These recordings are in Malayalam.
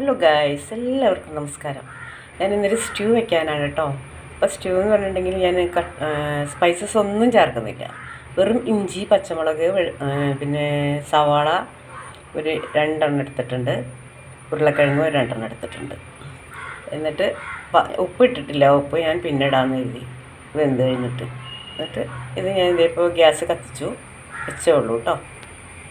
ഹലോ ഗായ്സ് എല്ലാവർക്കും നമസ്കാരം. ഞാൻ ഇന്നൊരു സ്റ്റ്യൂ വെക്കാനാണ് കേട്ടോ. അപ്പോൾ സ്റ്റ്യൂ എന്ന് പറഞ്ഞിട്ടുണ്ടെങ്കിൽ ഞാൻ സ്പൈസസ് ഒന്നും ചേർക്കുന്നില്ല. വെറും ഇഞ്ചി പച്ചമുളക് പിന്നെ സവാള ഒരു രണ്ടെണ്ണം എടുത്തിട്ടുണ്ട്. ഉരുളക്കിഴങ്ങ് ഒരു രണ്ടെണ്ണം എടുത്തിട്ടുണ്ട്. എന്നിട്ട് ഉപ്പ് ഇട്ടിട്ടില്ല. ഉപ്പ് ഞാൻ പിന്നെ ഇടാമെന്ന് കരുതി. വെന്ത് കഴിഞ്ഞിട്ട്. എന്നിട്ട് ഇത് ഞാൻ ഇതേപ്പോൾ ഗ്യാസ് കത്തിച്ചു. വെച്ചേ ഉള്ളൂ കേട്ടോ.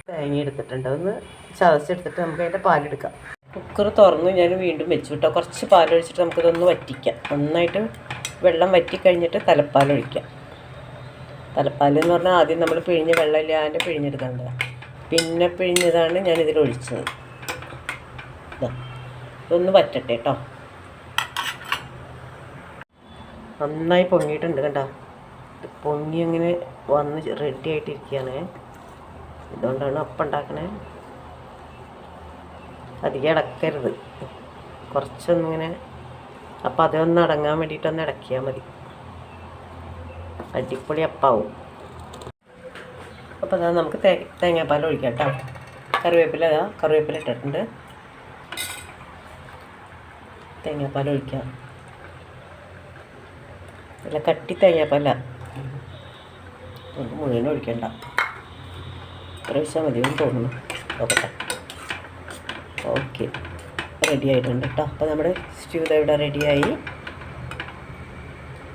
തേങ്ങ എടുത്തിട്ടുണ്ട്. ഒന്ന് ചതച്ചെടുത്തിട്ട് നമുക്ക് അതിന്റെ പാലെടുക്കാം. കുക്കർ തുറന്ന് ഞാൻ വീണ്ടും വെച്ചു കേട്ടോ. കുറച്ച് പാലൊഴിച്ചിട്ട് നമുക്കിതൊന്ന് വറ്റിക്കാം. നന്നായിട്ട് വെള്ളം വറ്റിക്കഴിഞ്ഞിട്ട് തലപ്പാലൊഴിക്കാം തലപ്പാൽ എന്ന് പറഞ്ഞാൽ ആദ്യം നമ്മൾ പിഴിഞ്ഞ വെള്ളമില്ലാതെ പിഴിഞ്ഞെടുക്കേണ്ടതാണ് പിന്നെ പിഴിഞ്ഞതാണ് ഞാൻ ഇതിൽ ഒഴിച്ചത്. ഇതാ ഇതൊന്ന് വറ്റട്ടെ കേട്ടോ. നന്നായി പൊങ്ങിയിട്ടുണ്ട് കണ്ടോ. പൊങ്ങി അങ്ങനെ വന്ന് റെഡി ആയിട്ടിരിക്കുകയാണ്. ഇതുകൊണ്ടാണ് അപ്പം ഉണ്ടാക്കണേ. അധികം ഇടക്കരുത് കുറച്ചൊന്നിങ്ങനെ അപ്പം അതൊന്ന് അടങ്ങാൻ വേണ്ടിയിട്ടൊന്ന് ഇടക്കിയാൽ മതി. അടിപൊളി അപ്പാവും. അപ്പോൾ അതാ നമുക്ക് തേ തേങ്ങാപ്പാൽ ഒഴിക്കാം കേട്ടോ. കറിവേപ്പില അതാ കറിവേപ്പില ഇട്ടിട്ടുണ്ട്. തേങ്ങാപ്പാൽ ഒഴിക്കാം. നല്ല കട്ടി തേങ്ങാപ്പാല. മുഴുവൻ ഒഴിക്കണ്ട. ഇത്ര മതി മതിയെന്ന് തോന്നുന്നു. നോക്കട്ടെ. ഓക്കെ. റെഡി ആയിട്ടുണ്ട് കേട്ടോ അപ്പോൾ നമ്മുടെ സ്റ്റ്യൂ ഇവിടെ റെഡിയായി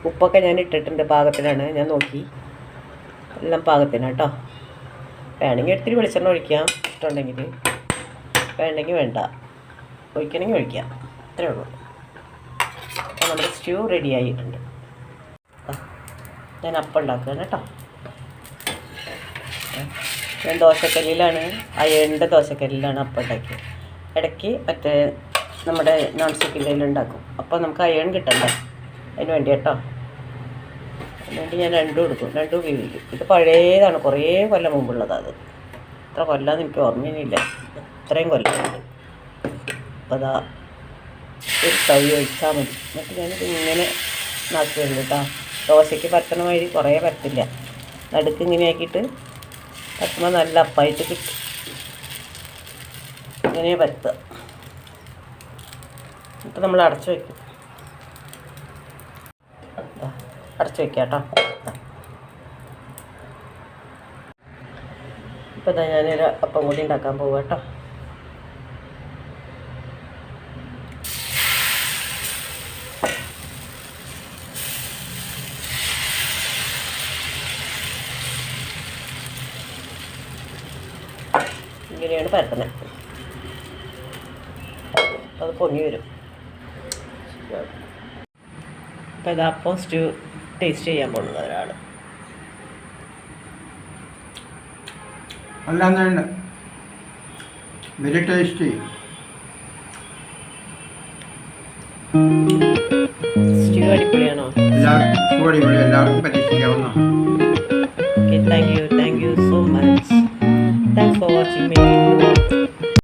ഉപ്പൊക്കെ ഞാൻ ഇട്ടിട്ടുണ്ട് പാകത്തിനാണ് ഞാൻ നോക്കി. എല്ലാം പാകത്തിനാണ് കേട്ടോ വേണമെങ്കിൽ ഒത്തിരി വെളിച്ചെണ്ണ ഒഴിക്കാം. ഇഷ്ടമുണ്ടെങ്കിൽ. വേണ്ടെങ്കിൽ വേണ്ട. ഒഴിക്കണമെങ്കിൽ ഒഴിക്കാം. അത്രേ ഉള്ളൂ. അപ്പോൾ നമ്മുടെ സ്റ്റ്യൂ റെഡി ആയിട്ടുണ്ട്. ഞാൻ അപ്പം ഉണ്ടാക്കുകയാണ് കേട്ടോ ഞാൻ ദോശക്കല്ലിലാണ്. അയണിന്റെ ദോശക്കല്ലിലാണ് അപ്പം ഉണ്ടാക്കിയത്. ഇടയ്ക്ക് മറ്റേ നമ്മുടെ നോൺ സ്റ്റിക്കിന്റെ ഉണ്ടാക്കും. അപ്പോൾ നമുക്ക് അയൺ കിട്ടണ്ടേ? അതിന് വേണ്ടി കേട്ടോ. അതിന് വേണ്ടി ഞാൻ രണ്ടും എടുക്കും. രണ്ടും ഉപയോഗിക്കും. ഇത് പഴയതാണ്. കുറേ കൊല്ലം മുമ്പുള്ളതാണ് അത്. ഇത്ര കൊല്ലാന്ന് എനിക്ക് ഓർമ്മയില്ല ഇത്രയും കൊല്ലമുണ്ട് അപ്പോൾ അതാ ഒരു തൈ ഒഴിച്ചാൽ മതി. എന്നിട്ട് ഞാനിത് ഇങ്ങനെ നാക്കുകയുള്ളൂ കേട്ടോ. ദോശയ്ക്ക് പരത്തണ മാതിരി കുറേ പരത്തില്ല നടുക്ക് ഇങ്ങനെ ആക്കിയിട്ട് പറ്റുമ്പോൾ നല്ല അപ്പായിട്ട് കിട്ടും. ഇങ്ങനെ വരുത്തുക എന്നിട്ട് നമ്മൾ അടച്ചു വയ്ക്കും അടച്ചു വയ്ക്കാം കേട്ടോ. ഇപ്പം ഇതാ ഞാനൊരു അപ്പം കൂടി ഉണ്ടാക്കാൻ പോവുക കേട്ടോ. ഇങ്ങനെയാണ് പരത്തണത് അത് പൊങ്ങി വരും അപ്പം ഇതാ അപ്പം സ്റ്റൂ ടേസ്റ്റ് ചെയ്യാൻ പോകുന്നത് ഒരാൾ അല്ലാന്നുണ്ട് വെരി ടേസ്റ്റി സ്റ്റൂ അടിപൊളിയാണോ? എല്ലാവർക്കും അടിപൊളി. എല്ലാവർക്കും പരീക്ഷിക്കാവുന്ന okay thank you thank you so much thanks for watching my